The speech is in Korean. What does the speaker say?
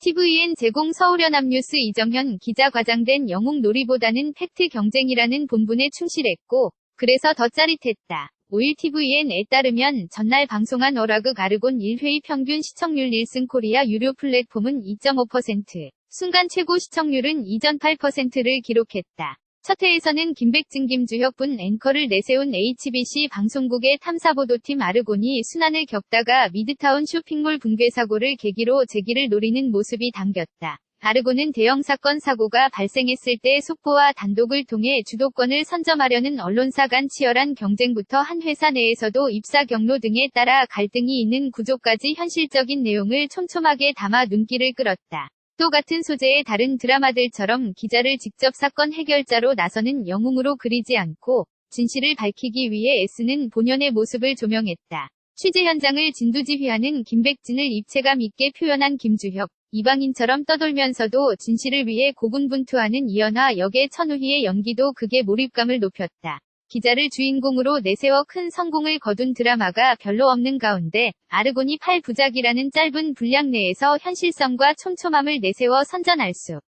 TVN 제공 서울연합뉴스 이정현 기자 과장된 영웅 놀이보다는 팩트 경쟁이라는 본분에 충실했고, 그래서 더 짜릿했다. 5일 TVN에 따르면 전날 방송한 어라그 아르곤 1회의 평균 시청률 1승 코리아 유료 플랫폼은 2.5%, 순간 최고 시청률은 이전 8%를 기록했다. 첫 회에서는 김백진 김주혁분 앵커를 내세운 HBC 방송국의 탐사보도팀 아르곤이 순환을 겪다가 미드타운 쇼핑몰 붕괴 사고를 계기로 재기를 노리는 모습이 당겼다. 아르곤은 대형 사건 사고가 발생했을 때 속보와 단독을 통해 주도권을 선점하려는 언론사 간 치열한 경쟁부터 한 회사 내에서도 입사 경로 등에 따라 갈등이 있는 구조까지 현실적인 내용을 촘촘하게 담아 눈길을 끌었다. 또 같은 소재의 다른 드라마들처럼 기자를 직접 사건 해결자로 나서는 영웅으로 그리지 않고 진실을 밝히기 위해 애쓰는 본연의 모습을 조명했다. 취재 현장을 진두지휘하는 김백진을 입체감 있게 표현한 김주혁, 이방인처럼 떠돌면서도 진실을 위해 고군분투하는 이연화 역의 천우희의 연기도 극의 몰입감을 높였다. 기자를 주인공으로 내세워 큰 성공을 거둔 드라마가 별로 없는 가운데 아르곤이 8부작이라는 짧은 분량 내에서 현실성과 촘촘함을 내세워 선전할 수